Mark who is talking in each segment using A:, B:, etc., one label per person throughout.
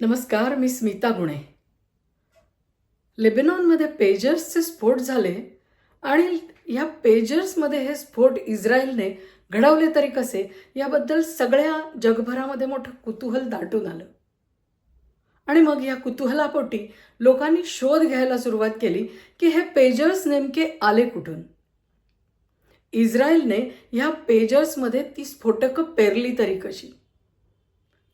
A: नमस्कार मी स्मिता गुणे. लेबेनॉनमध्ये पेजर्सचे स्फोट झाले आणि या पेजर्समध्ये हे स्फोट इस्रायलने घडवले तरी कसे याबद्दल सगळ्या जगभरामध्ये मोठं कुतूहल दाटून आलं. आणि मग या कुतूहलापोटी लोकांनी शोध घ्यायला सुरुवात केली की हे पेजर्स नेमके आले कुठून. इस्रायलने ह्या पेजर्समध्ये ती स्फोटकं पेरली तरी कशी.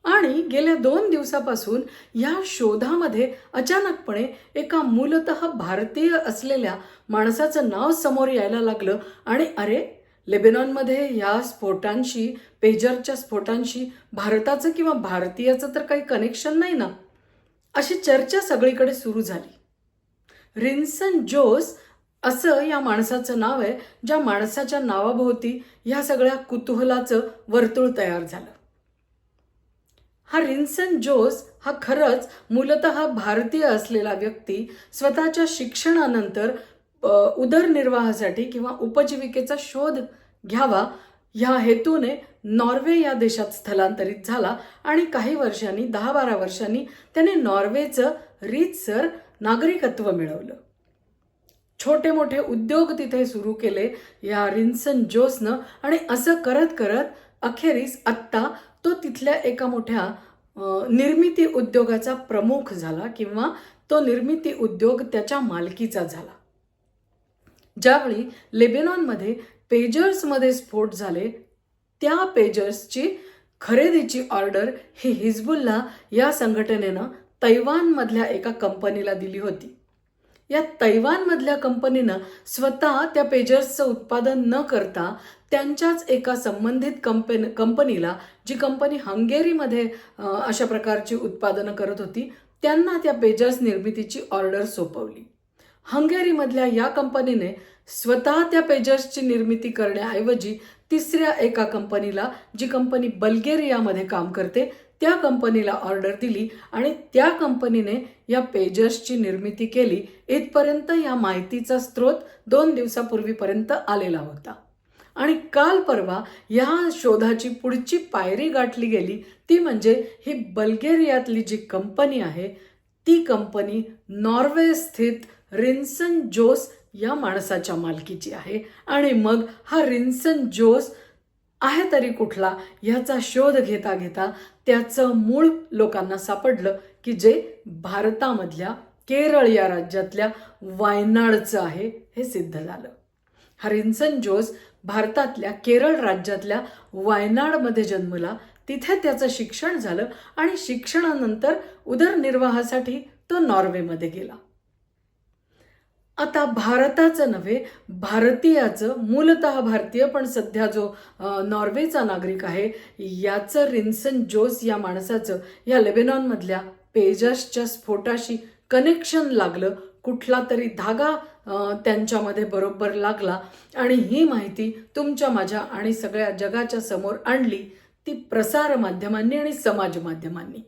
A: आणि गेल्या दोन दिवसापासून या शोधामध्ये अचानकपणे एका मूलत भारतीय असलेल्या माणसाचं नाव समोर यायला लागलं आणि अरे लेबेनॉनमध्ये या स्फोटांशी पेजरच्या स्फोटांशी भारताचं किंवा भारतीयाचं तर काही कनेक्शन नाही ना? अशी चर्चा सगळीकडे सुरू झाली. रिन्सन जोस असं या माणसाचं नाव आहे ज्या माणसाच्या नावाभोवती ह्या सगळ्या कुतूहलाचं वर्तुळ तयार झालं. हा रिन्सन जोस हा खरंच मूलत भारतीय असलेला व्यक्ती स्वतःच्या शिक्षणानंतर उदरनिर्वाहासाठी किंवा उपजीविकेचा शोध घ्यावा ह्या हेतूने नॉर्वे या देशात स्थलांतरित झाला आणि काही वर्षांनी दहा बारा वर्षांनी त्याने नॉर्वेचं रीतसर नागरिकत्व मिळवलं. छोटे मोठे उद्योग तिथे सुरू केले या रिन्सन जोसनं आणि असं करत करत अखेरीस आत्ता तो तिथल्या एका मोठ्या निर्मिती उद्योगाचा प्रमुख झाला किंवा तो निर्मिती उद्योग त्याच्या मालकीचा झाला. ज्यावेळी लेबेनॉनमध्ये पेजर्समध्ये स्फोट झाले त्या पेजर्सची खरेदीची ऑर्डर ही हिजबुल्ला या संघटनेनं तैवानमधल्या एका कंपनीला दिली होती. या तैवानमधल्या कंपनीनं स्वतः त्या पेजर्सचं उत्पादन न करता त्यांच्याच एका संबंधित कंपनी कंपनीला जी कंपनी हंगेरीमध्ये अशा प्रकारची उत्पादनं करत होती त्यांना त्या पेजर्स निर्मितीची ऑर्डर सोपवली. हंगेरीमधल्या या कंपनीने स्वतः त्या पेजर्सची निर्मिती करण्याऐवजी तिसऱ्या एका कंपनीला जी कंपनी बल्गेरियामध्ये काम करते त्या कंपनीला ऑर्डर दिली आणि त्या कंपनीने या पेजर्सची निर्मिती केली. इथपर्यंत या माहितीचा स्रोत दोन दिवसापूर्वीपर्यंत आलेला होता. आणि काल परवा या शोधाची पुढची पायरी गाठली गेली. ती म्हणजे ही बल्गेरियातली जी कंपनी आहे ती कंपनी नॉर्वे स्थित रिन्सन जोस या माणसाच्या मालकीची आहे. आणि मग हा रिन्सन जोस आहे तरी कुठला ह्याचा शोध घेता घेता त्याचं मूळ लोकांना सापडलं की जे भारतामधल्या केरळ या राज्यातल्या वायनाडचं आहे हे सिद्ध झालं. हरिन्सन जोस भारतातल्या केरळ राज्यातल्या वायनाडमध्ये जन्मला तिथे त्याचं शिक्षण झालं आणि शिक्षणानंतर उदरनिर्वाहासाठी तो नॉर्वेमध्ये गेला. आता भारताचं नव्हे भारतीयाचं मूलतः भारतीय पण सध्या जो नॉर्वेचा नागरिक आहे याचं रिन्सन जोस या माणसाचं या लेबेनॉनमधल्या पेजसच्या स्फोटाशी कनेक्शन लागलं कुठला तरी धागा त्यांच्यामध्ये बरोबर लागला. आणि ही माहिती तुमच्या माझ्या आणि सगळ्या जगाच्या समोर आणली ती प्रसार माध्यमांनी आणि समाज माध्यमांनी.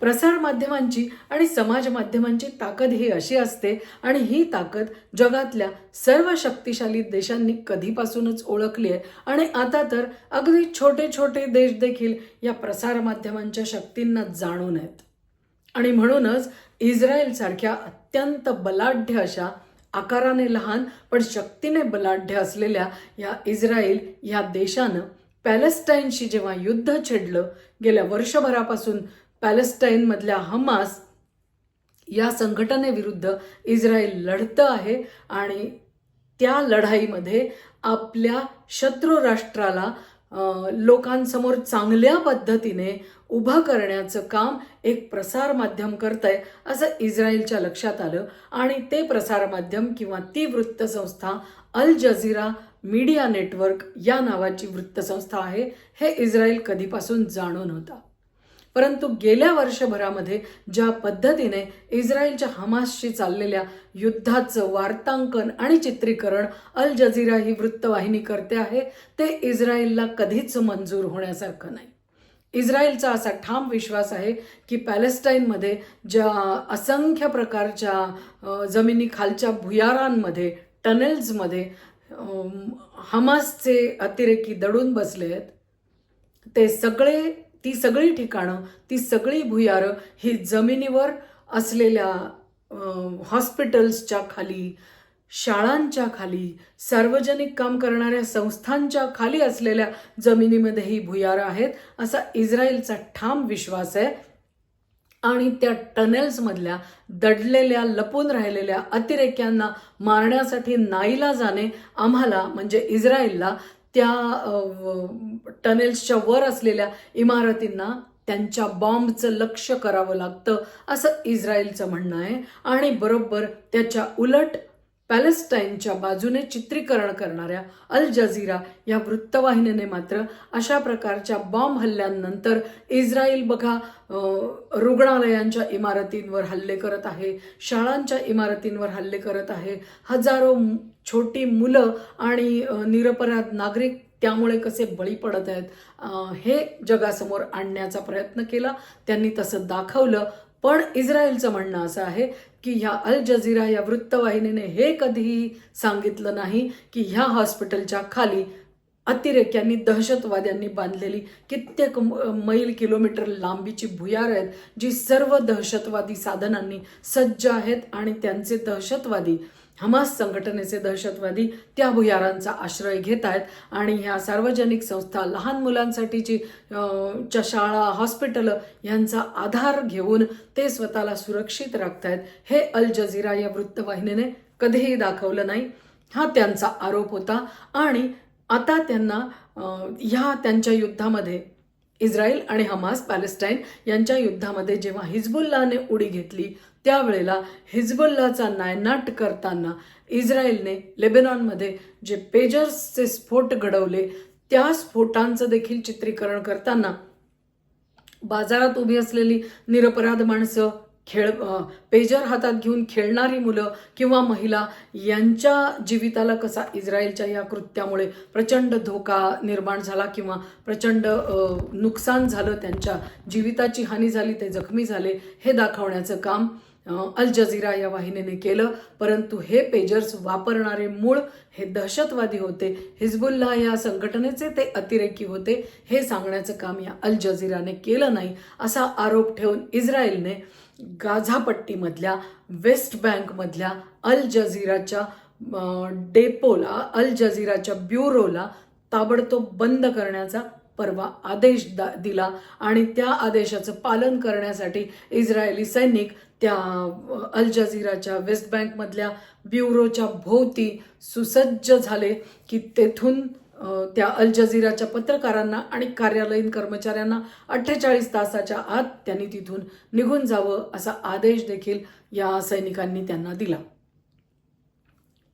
A: प्रसार माध्यमांची आणि समाज माध्यमांची ताकद ही अशी असते आणि ही ताकद जगातल्या सर्व शक्तिशाली देशांनी कधीपासूनच ओळखली आहे. आणि आता तर अगदी छोटे छोटे देश देखील या प्रसार माध्यमांच्या शक्तींना जाणून आहेत. आणि म्हणूनच इस्रायलसारख्या अत्यंत बलाढ्य अशा आकाराने लहान पण शक्तीने बलाढ्य असलेल्या या इस्रायल या देशानं पॅलेस्टाईनशी जेव्हा युद्ध छेडलं गेल्या वर्षभरापासून पॅलेस्टाईनमधल्या हमास या संघटनेविरुद्ध इस्रायल लढतं आहे आणि त्या लढाईमध्ये आपल्या शत्रू राष्ट्राला लोकांसमोर चांगल्या पद्धतीने उभं करण्याचं काम एक प्रसार माध्यम करत आहे असं इस्रायलच्या लक्षात आलं. आणि ते प्रसार माध्यम किंवा ती वृत्तसंस्था अल जझीरा मीडिया नेटवर्क या नावाची वृत्तसंस्था आहे. हे इस्रायल कधीपासून जाणून होता. परंतु गेल्या वर्षभरामध्ये ज्या पद्धतीने इस्रायलच्या हमासशी चाललेल्या युद्धाचं वार्तांकन आणि चित्रीकरण अल जझीरा ही वृत्तवाहिनी करते आहे ते इस्रायलला कधीच मंजूर होण्यासारखं नाही. इस्रायलचा असा ठाम विश्वास आहे की पॅलेस्टाईनमध्ये ज्या असंख्य प्रकारच्या जमिनी खालच्या भुयारांमध्ये टनेल्समध्ये हमासचे अतिरेकी दडून बसले आहेत ते सगळे ती सगळी ठिकाणं ती सगळी भुयारं ही जमिनीवर असलेल्या हॉस्पिटल्सच्या खाली शाळांच्या खाली सार्वजनिक काम करणाऱ्या संस्थांच्या खाली असलेल्या जमिनीमध्ये ही भुयारं आहेत असा इस्रायलचा ठाम विश्वास आहे. आणि त्या टनेल्समधल्या दडलेल्या लपून राहिलेल्या अतिरेक्यांना मारण्यासाठी नाईला जाणे आम्हाला म्हणजे इस्रायलला त्या टनेल्सच्या वर असलेल्या इमारतींना त्यांच्या बॉम्बचं लक्ष करावं लागतं असं इस्रायलचं म्हणणं आहे. आणि बरोबर त्याच्या उलट पॅलेस्टाईनच्या बाजूने चित्रीकरण करणाऱ्या अल जझीरा या वृत्तवाहिनीने मात्र अशा प्रकारच्या बॉम्ब हल्ल्यांनंतर इस्रायल बघा रुग्णालयांच्या इमारतींवर हल्ले करत आहे शाळांच्या इमारतींवर हल्ले करत आहे. हजारो छोटी मुलं आणि निरपराध नागरिक त्यामुळे कसे बळी पडत आहेत हे जगासमोर आणण्याचा प्रयत्न केला. त्यांनी तसं दाखवलं. पण इस्रायलचं म्हणणं असं आहे की ह्या अल जझीरा या वृत्तवाहिनीने हे कधीही सांगितलं नाही की ह्या हॉस्पिटलच्या खाली अतिरेक्यांनी दहशतवाद्यांनी बांधलेली कित्येक मैल किलोमीटर लांबीची भुयार आहेत जी सर्व दहशतवादी साधनांनी सज्ज आहेत आणि त्यांचे दहशतवादी हमास संघटनेचे दहशतवादी त्या भुयारांचा आश्रय घेत आहेत आणि ह्या सार्वजनिक संस्था लहान मुलांसाठीची च्या शाळा हॉस्पिटलं यांचा आधार घेऊन ते स्वतःला सुरक्षित राखतायत. हे अल जझीरा या वृत्तवाहिनीने कधीही दाखवलं नाही. हा त्यांचा आरोप होता आणि आता त्यांना ह्या त्यांच्या युद्धामध्ये इस्रायल आणि हमास पॅलेस्टाईन यांच्या युद्धामध्ये जेव्हा हिजबुल्लाने उडी घेतली त्यावेळेला हिजबुल्लाचा नायनाट करताना इस्रायलने लेबेनॉनमध्ये जे पेजर्सचे स्फोट घडवले त्या स्फोटांचं देखील चित्रीकरण करताना बाजारात उभी असलेली निरपराध माणसं खेळ पेजर हातात घेऊन खेळणारी मुलं किंवा महिला यांच्या जीविताला कसा इस्रायलच्या या कृत्यामुळे प्रचंड धोका निर्माण झाला किंवा प्रचंड नुकसान झालं त्यांच्या जीविताची हानी झाली ते जखमी झाले हे दाखवण्याचं काम अल जझीरा या वाहिनीने केलं. परंतु हे पेजर्स वापरणारे मूळ हे दहशतवादी होते. हिजबुल्ला या संघटनेचे ते अतिरेकी होते. हे सांगण्याचं काम या अल जझीराने केलं नाही असा आरोप ठेवून इस्रायलने गाझापट्टीमधल्या वेस्ट बँकमधल्या अल जझीराच्या डेपोला अल जझीराच्या ब्युरोला ताबडतोब बंद करण्याचा परवा आदेश दा दिला आणि त्या आदेशाचं पालन करण्यासाठी इस्रायली सैनिक त्या अल जझीराच्या वेस्ट बँकमधल्या ब्युरोच्या भोवती सुसज्ज झाले की तेथून त्या अल जझीराच्या पत्रकारांना आणि कार्यालयीन कर्मचाऱ्यांना अठ्ठेचाळीस तासाच्या आत त्यांनी तिथून निघून जावं असा आदेश देखील या सैनिकांनी त्यांना दिला.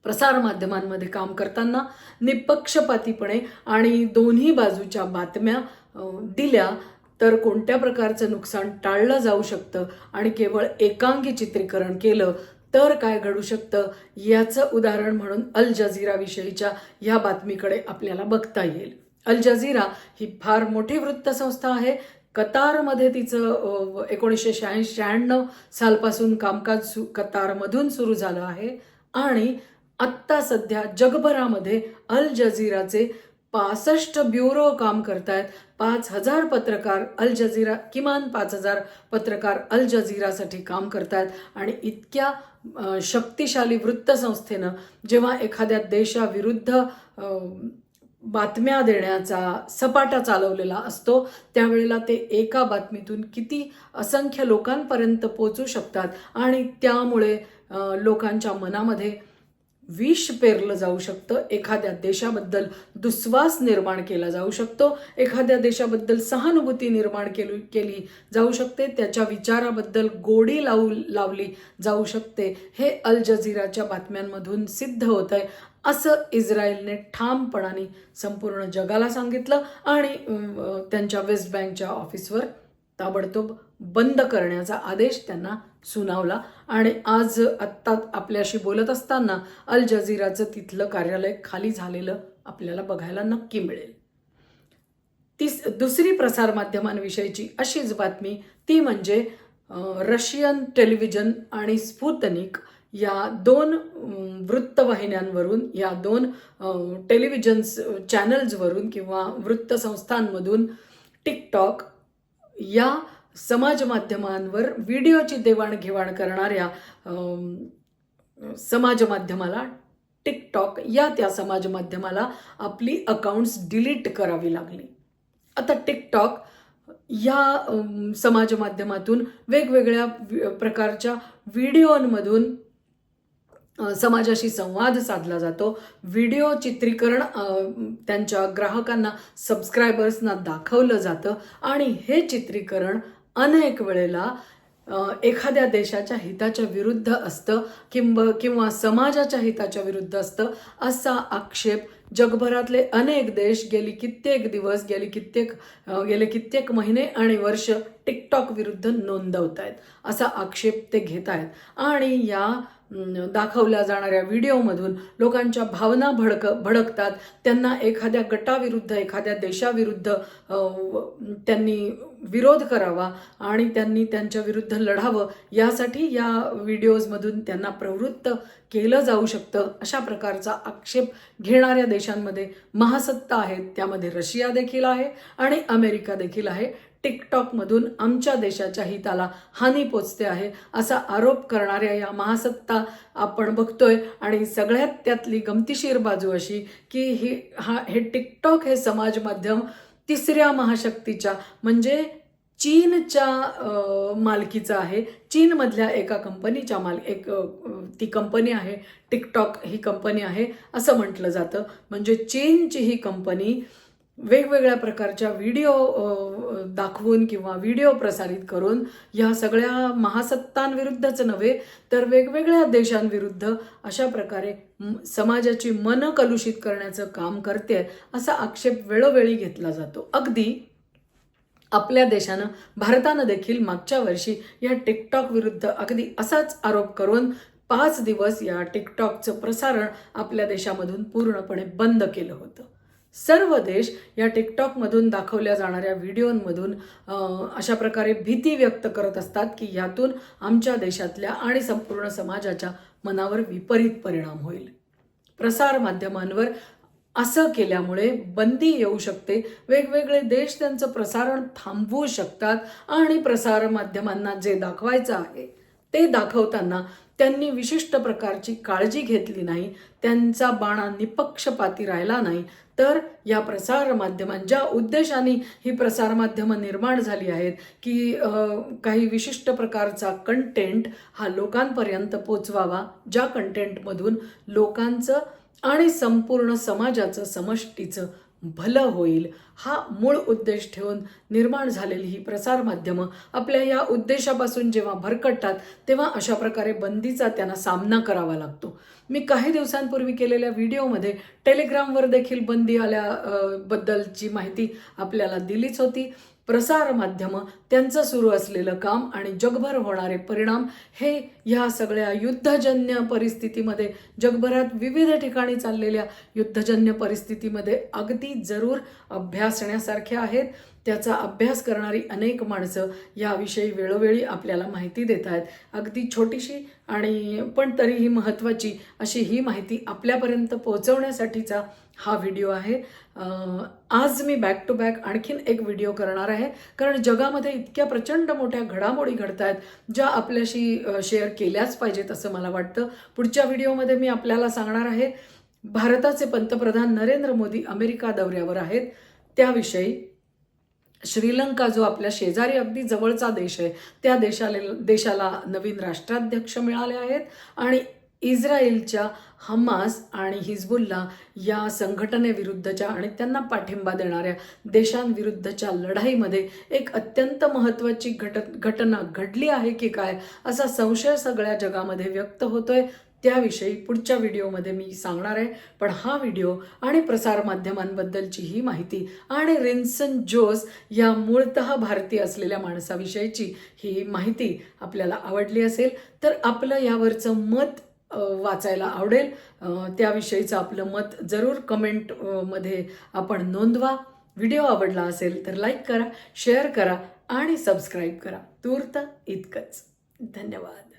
A: प्रसारमाध्यमांमध्ये काम करताना निपक्षपातीपणे आणि दोन्ही बाजूच्या बातम्या दिल्या तर कोणत्या प्रकारचं नुकसान टाळलं जाऊ शकतं आणि केवळ एकांगी चित्रीकरण केलं तर काय घडू शकतं याचं उदाहरण म्हणून अल जझीराविषयीच्या ह्या बातमीकडे आपल्याला बघता येईल. अल जझीरा ही फार मोठी वृत्तसंस्था आहे. कतारमध्ये तिचं एकोणीसशे शहाऐंशी शहाण्णव सालपासून कामकाज सु कतारमधून सुरू झालं आहे. आणि आत्ता सध्या जगभरामध्ये अल जझीराचे पासष्ट ब्युरो काम करतायत. पाच हजार पत्रकार अल जझीरा किमान पाच हजार पत्रकार अल जझीरासाठी काम करतायत. आणि इतक्या शक्तिशाली वृत्तसंस्थेनं जेव्हा एखाद्या देशाविरुद्ध बातम्या देण्याचा सपाटा चालवलेला असतो त्यावेळेला ते एका बातमीतून किती असंख्य लोकांपर्यंत पोचू शकतात आणि त्यामुळे लोकांच्या मनामध्ये विष पेरलं जाऊ शकतं. एखाद्या देशाबद्दल दुस्वास निर्माण केला जाऊ शकतो. एखाद्या देशाबद्दल सहानुभूती निर्माण केली केली जाऊ शकते. त्याच्या विचाराबद्दल गोडी लावू लावली जाऊ शकते. हे अल जझीराच्या बातम्यांमधून सिद्ध होत आहे असं इस्रायलने ठामपणाने संपूर्ण जगाला सांगितलं आणि त्यांच्या वेस्ट बँकच्या ऑफिसवर ताबडतोब बंद करण्याचा आदेश त्यांना सुनावला. आणि आज आत्ता आपल्याशी बोलत असताना अल जझीराचं तिथलं कार्यालय खाली झालेलं आपल्याला बघायला नक्की मिळेल. तीस दुसरी प्रसारमाध्यमांविषयीची अशीच बातमी ती म्हणजे रशियन टेलिव्हिजन आणि स्पुतनिक या दोन वृत्तवाहिन्यांवरून या दोन टेलिव्हिजन्स टेलिव्हिजन चॅनल्सवरून किंवा वृत्तसंस्थांमधून टिकटॉक या समाज माध्यमांवर व्हिडिओची देवाणघेवाण करणाऱ्या समाजमाध्यमाला समाज माध्यमाला टिकटॉक या त्या समाज माध्यमाला आपली अकाउंट्स डिलीट करावी लागली. आता टिकटॉक या समाजमाध्यमातून समाज माध्यमातून वेगवेगळ्या प्रकारच्या व्हिडिओंमधून समाजाशी संवाद साधला जातो. व्हिडिओ चित्रीकरण त्यांच्या ग्राहकांना सबस्क्रायबर्सना दाखवलं जातं. आणि हे चित्रीकरण अनेक वेळेला एखाद्या देशाच्या हिताच्या विरुद्ध असतं किंब किंवा समाजाच्या हिताच्या विरुद्ध असतं असा आक्षेप जगभरातले अनेक देश गेली कित्येक दिवस गेली कित्येक गेले कित्येक महिने आणि वर्ष टिकटॉक विरुद्ध नोंदवत आहेत असा आक्षेप ते घेत आहेत आणि या दाखवल्या जाणाऱ्या व्हिडिओमधून लोकांच्या भावना भडक भडकतात. त्यांना एखाद्या गटाविरुद्ध एखाद्या देशाविरुद्ध त्यांनी विरोध करावा आणि त्यांनी त्यांच्या विरुद्ध लढावं यासाठी या व्हिडिओजमधून त्यांना प्रवृत्त केलं जाऊ शकतं अशा प्रकारचा आक्षेप घेणाऱ्या देशांमध्ये महासत्ता आहेत. त्यामध्ये रशिया देखील आहे आणि अमेरिका देखील आहे. टिकटॉकमधून आमच्या देशाच्या हिताला हानी पोचते आहे असा आरोप करणाऱ्या या महासत्ता आपण बघतोय. आणि सगळ्यात त्यातली गमतीशीर बाजू अशी की ही हा हे टिकटॉक हे समाज माध्यम तिसऱ्या महाशक्तीच्या म्हणजे चीनच्या मालकीचं आहे. चीनमधल्या एका कंपनीच्या माल एक ती कंपनी आहे टिकटॉक ही कंपनी आहे असं म्हटलं जातं. म्हणजे चीनची ही कंपनी वेगवेगळ्या प्रकारच्या व्हिडिओ दाखवून किंवा व्हिडिओ प्रसारित करून ह्या सगळ्या महासत्तांविरुद्धच नव्हे तर वेगवेगळ्या देशांविरुद्ध अशा प्रकारे समाजाची मन कलुषित करण्याचं काम करते असा आक्षेप वेळोवेळी घेतला जातो. अगदी आपल्या देशानं भारतानं देखील मागच्या वर्षी या टिकटॉक विरुद्ध अगदी असाच आरोप करून पाच दिवस या टिकटॉकचं प्रसारण आपल्या देशामधून पूर्णपणे बंद केलं होतं. सर्व देश या टिकटॉकमधून दाखवल्या जाणाऱ्या व्हिडिओंमधून अशा प्रकारे भीती व्यक्त करत असतात की यातून आमच्या देशातल्या आणि संपूर्ण समाजाच्या मनावर विपरीत परिणाम होईल. प्रसार माध्यमांवर असं केल्यामुळे बंदी येऊ शकते. वेगवेगळे देश त्यांचं प्रसारण थांबवू शकतात आणि प्रसार माध्यमांना जे दाखवायचं आहे ते दाखवताना त्यांनी विशिष्ट प्रकारची काळजी घेतली नाही त्यांचा बाणा निपक्षपाती राहिला नाही. तर या प्रसारमाध्यमां ज्या उद्देशाने ही प्रसारमाध्यमं निर्माण झाली आहेत की काही विशिष्ट प्रकारचा कंटेंट हा लोकांपर्यंत पोचवावा ज्या कंटेंटमधून लोकांचं आणि संपूर्ण समाजाचं समष्टीचं भलं होईल हा मूळ उद्देश ठेवून निर्माण झालेली ही प्रसारमाध्यमं आपल्या या उद्देशापासून जेव्हा भरकटतात तेव्हा अशा प्रकारे बंदीचा त्यांना सामना करावा लागतो. मी काही दिवसांपूर्वी केलेल्या व्हिडिओमध्ये टेलिग्रामवर देखील बंदी आल्या बद्दलची माहिती आपल्याला दिलीच होती. प्रसार माध्यमं त्यांचं सुरू असलेलं काम आणि जगभर होणारे परिणाम हे ह्या सगळ्या युद्धजन्य परिस्थितीमध्ये जगभरात विविध ठिकाणी चाललेल्या युद्धजन्य परिस्थितीमध्ये अगदी जरूर अभ्यासण्यासारखे आहेत. त्याचा अभ्यास करणारी अनेक माणसं याविषयी वेळोवेळी आपल्याला माहिती देत आहेत. अगदी छोटीशी आणि पण तरीही महत्त्वाची अशी ही माहिती आपल्यापर्यंत पोहोचवण्यासाठीचा हा व्हिडिओ आहे. आज मी बॅक टू बॅक आणखीन एक व्हिडिओ करणार आहे. कारण जगामध्ये इतक्या प्रचंड मोठ्या घडामोडी घडत आहेत ज्या आपल्याशी शेअर केल्याच पाहिजेत असं मला वाटतं. पुढच्या व्हिडिओमध्ये मी आपल्याला सांगणार आहे भारताचे पंतप्रधान नरेंद्र मोदी अमेरिका दौऱ्यावर आहेत. त्याविषयी श्रीलंका जो आपल्या शेजारी अगदी जवळचा देश आहे त्या देशाला देशाला नवीन राष्ट्राध्यक्ष मिळाले आहेत. आणि इस्रायलच्या हमास आणि हिजबुल्ला या संघटनेविरुद्धच्या आणि त्यांना पाठिंबा देणाऱ्या देशांविरुद्धच्या लढाईमध्ये एक अत्यंत महत्त्वाची घट घटना घडली आहे की काय असा संशय सगळ्या जगामध्ये व्यक्त होतोय. त्याविषयी पुढच्या व्हिडिओमध्ये मी सांगणार आहे. पण हा व्हिडिओ आणि प्रसारमाध्यमांबद्दलची ही माहिती आणि रिन्सन जोस या मूळतः भारतीय असलेल्या माणसाविषयीची ही माहिती आपल्याला आवडली असेल तर आपलं यावरचं मत वाचायला आवडेल. त्याविषयीचं आपलं मत जरूर कमेंटमध्ये आपण नोंदवा. व्हिडिओ आवडला असेल तर लाईक करा शेअर करा आणि सबस्क्राईब करा. तूर्त इतकंच. धन्यवाद.